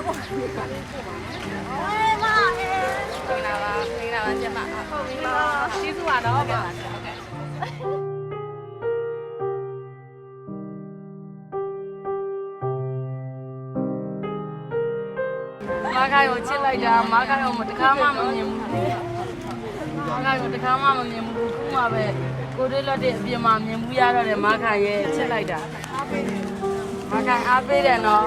အခုဟဲ့မအေးမင်္ဂလာပါမင်္ဂလာပါကျမဟုတ်ပြီပါကျေးဇူးပါတော့ပါဟုတ်ကဲ့မာခိုင်ကိုချစ်လိုက်တာမာခိုင်ကိုတခါမှမမြင်ဘူးမာခိုင်ကိုတခါမှမမြင်ဘူးခုမှပဲကိုတွေးလွတ်တဲ့အပြင်မှာမြင်ဘူးရတော့တယ်မာခိုင်ရဲ့ချစ်လိုက်တာမာခိုင်အားပေးတယ်နော်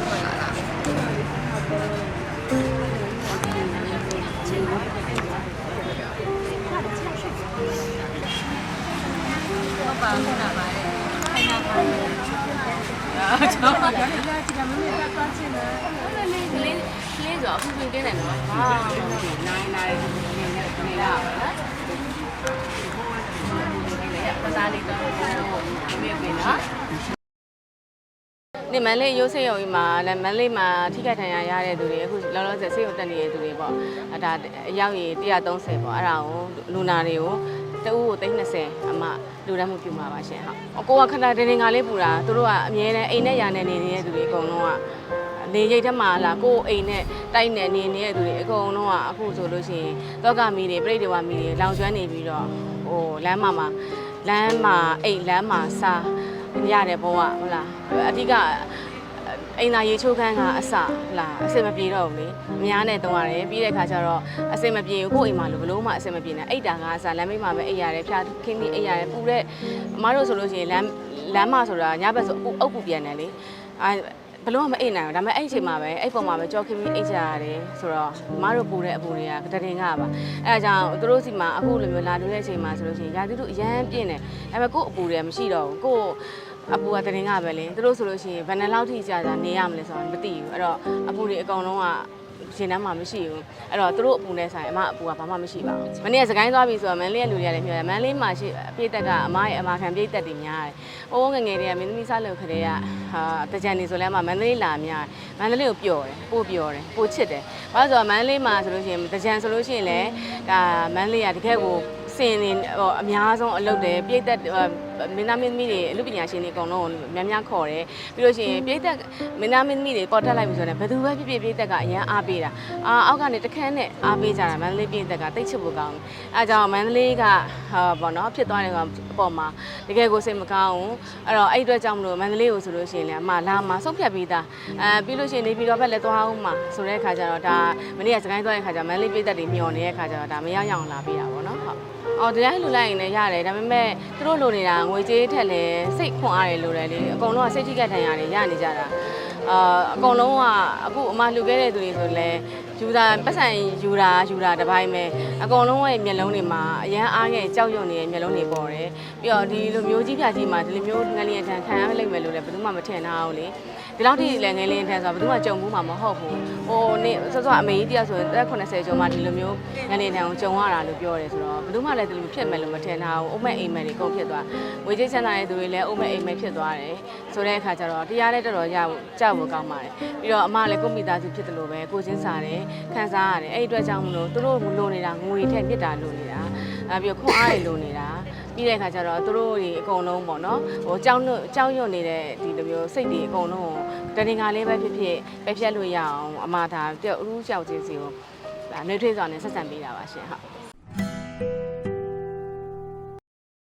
ပါတယ်မာခိုင်ကိုတနေ့မနေ့ကကြောင်အေးဝမ်းနေပါနဲ့ဘာမှမမြင်ဘူးနော်မာခိုင်အားပေးတယ်နော်ဒီတော့အဲ့ဒီထွက်လာတာဟုတ်ပါဘူးနာပါရဲ့ခိုင်နာပါရဲ့အာကျွန်တော်ကလည်းဒီကမင်းကသွားချင်တယ်ဟုတ်တယ်လေကလေးကလေးဆိုအခုပြင်တင်းတယ်နော်ဟာနိုင်နိုင်နေနေနေရပါလားပစားလေးတော့မေးပြီနော်နေမန်လေးရိုးစိတ်ရုံကြီးမှာလည်းမန်လေးမှာထိခိုက်ဒဏ်ရာရတဲ့သူတွေအခုလောလောဆယ်စိတ်ရုံတက်နေတဲ့သူတွေပေါ့အဲဒါအယောက်ရည်130ပေါ့အဲ့ဒါကိုလူနာတွေကို တအူးကို320အမလူတန်းမှုပြုမှာပါရှင်ဟုတ်အကိုကခဏတင်းတင်းကလေးပူတာသူတို့ကအမြဲတမ်းအိမ်နဲ့ယာနဲ့နေနေတဲ့သူတွေအကုန်လုံးကနေရိတ်ထက်မှာလာကိုယ်အိမ်နဲ့တိုက်နေနေနေတဲ့သူတွေအကုန်လုံးကအခုဆိုလို့ရှိရင်တောကမီတွေပြိတ္တဝါမီတွေလောင်ကျွမ်းနေပြီးတော့ဟိုလမ်းမှာမှာလမ်းမှာအိမ်လမ်းမှာစားရတယ်ဘုံကဟုတ်လားအဓိက အိမ်သာရေချိုးခန်းကအစလာအစင်မပြေတော့ဘူးလေအများနဲ့တုံးရတယ်ပြီးတဲ့ခါကျတော့အစင်မပြေဘူးကိုယ့်အိမ်မှာလို့ဘလို့မှအစင်မပြေနဲ့အိတ်တာကအစလမ်းမိတ်မှာပဲအိတ်ရတယ်ဖျားခင်းပြီးအိတ်ရတယ်ပူတဲ့အမားတို့ဆိုလို့ရှိရင်လမ်းလမ်းမဆိုတာညဘက်ဆိုအပူအုပ်ပူပြန်တယ်လေအဲဘလို့မအိတ်နိုင်ဘူးဒါပေမဲ့အဲ့အချိန်မှာပဲအဲ့ပုံမှာပဲကြောခင်းပြီးအိတ်ကြရတယ်ဆိုတော့အမားတို့ပူတဲ့အပူတွေကတတင်ကပါအဲဒါကြောင့်သူတို့စီမှာအခုလိုမျိုးလာလို့တဲ့အချိန်မှာဆိုလို့ရှိရင်ရာသီတို့အရန်ပြင်းတယ်ဒါပေမဲ့ကိုယ့်အပူတွေကမရှိတော့ဘူးကိုယ့် အပူကတရင်ကပဲလေသူတို့ဆိုလို့ရှိရင်ဘယ်နှလောက်ထိကြာကြာနေရမလဲဆိုတော့မသိဘူးအဲ့တော့အပူတွေအကောင်လုံးကရှင်တန်းမှာမရှိဘူးအဲ့တော့သူတို့အပူနဲ့ဆိုင်အမအပူကဘာမှမရှိပါဘူးမနေ့ကစကိုင်းသွားပြီဆိုတော့မန်လေးရဲ့လူတွေကလည်းပြောတယ်မန်လေးမှာရှိအပြည့်တက်ကအမရဲ့အမခံပြည့်တက်တွေများတယ်။အိုးငယ်ငယ်တွေကမင်းသမီးစားလို့ခတဲ့ကဟာတကြံနေဆိုလဲအမမန်လေးလာများမန်လေးကိုပျော်တယ်ပို့ပျော်တယ်ပို့ချစ်တယ်။ဘာလို့ဆိုတော့မန်လေးမှာဆိုလို့ရှိရင်တကြံဆိုလို့ရှိရင်လည်းဒါမန်လေးကတကယ်ကိုစင်နေဟိုအများဆုံးအလုပ်တယ်ပြည့်တက် မင်းသားမင်းသမီးတွေအမှုပညာရှင်တွေအကုန်လုံးများများခေါ်တယ်ပြီးလို့ရှိရင်ပြည့်တက်မင်းသားမင်းသမီးတွေပေါ်တက်လိုက်ပြီဆိုတော့ဘယ်သူပဲဖြစ်ဖြစ်ပြည့်တက်ကအရန်အားပေးတာအာအောက်ကနေတခန်းနဲ့အားပေးကြတာမန္တလေးပြည့်တက်ကတိတ်ချစ်ဖို့ကောင်းတယ်အဲကြောင့်မန္တလေးကဟာပေါ့နော်ဖြစ်သွားတယ်ကအပေါ်မှာတကယ်ကိုစိတ်မကောင်းဘူးအဲ့တော့အဲ့အတွက်ကြောင့်မလို့မန္တလေးကိုဆိုလို့ရှိရင်လည်းအမလာမှာဆုံးဖြတ်ပြီးသားအဲပြီးလို့ရှိရင်နေပြည်တော်ဘက်လည်းသွားအောင်မှာဆိုတဲ့အခါကျတော့ဒါမနေ့ကစကိုင်းသွားတဲ့အခါကျမန္တလေးပြည့်တက်တွေမျောနေတဲ့အခါကျတော့ဒါမရောက်ရအောင်လာပေးတာပေါ့နော်ဟုတ်အော်တရားလူလိုက်ရင်လည်းရတယ်ဒါပေမဲ့သူတို့လိုနေတာငွေကြေးထက်လည်းစိတ်ခွန်အားတွေလိုတယ်လေအကုန်လုံးကစိတ်ထိကထန်ရတယ်ရနေကြတာ အာအကုန်လုံးကအခုအမလှူခဲ့တဲ့သူတွေဆိုလည်းယူတာပတ်စံယူတာယူတာတစ်ပိုင်းပဲအကုန်လုံးရဲ့မျက်လုံးတွေမှာအရန်အားငယ်ကြောက်ရွံ့နေတဲ့မျက်လုံးတွေပေါ်တယ်ပြီးတော့ဒီလိုမျိုးကြီးပြကြီးမှာဒီလိုမျိုးငလျင်ထန်ခံရလိမ့်မယ်လို့လည်းဘယ်သူမှမထင်ထားဘူးလေဒီလောက်ထိလည်းငလျင်ထန်ဆိုတာဘယ်သူမှကြုံဘူးမှာမဟုတ်ဘူးဟိုနေစောစောအမေကြီးတယောက်ဆိုရင်တက်80ကျော်မှဒီလိုမျိုးငလျင်ထန်ကိုကြုံရတာလို့ပြောတယ်ဆိုတော့ဘယ်သူမှလည်းဒီလိုဖြစ်မယ်လို့မထင်ထားဘူးအုံးမဲ့အိမ်မဲ့တွေကုန်ဖြစ်သွားငွေကြေးချမ်းသာတဲ့သူတွေလည်းအုံးမဲ့အိမ်မဲ့ဖြစ်သွားတယ်ဆိုတဲ့အခါကျတော့တရားလည်းတော်တော်ရဖို့ကြောက်ဖို့ကောင်းပါတယ်ပြီးတော့အမလည်းကိုယ့်မိသားစုဖြစ်တယ်လို့ပဲကိုချင်းစားတယ်ခံစားရတယ်အဲ့ဒီအတွက်ကြောင့်မလို့သူတို့လိုနေတာငွေထက်မြစ်တာလိုနေတာအဲပြီးတော့ခွန်အားတွေလိုနေတာပြီးတဲ့အခါကျတော့သူတို့တွေအကုန်လုံးပေါ့နော်ဟိုကြောက်ရွံ့ကြောက်ရွံ့နေတဲ့ဒီလိုမျိုးစိတ်တွေအကုန်လုံးကိုတရင်ကလေးပဲဖြစ်ဖြစ်ပဲဖြတ်လို့ရအောင်အမဒါတယောက်အရူးလျှောက်ခြင်းစီကိုဒါနှွေးထွေးစွာနဲ့ဆက်ဆံပေးတာပါရှင်ဟုတ်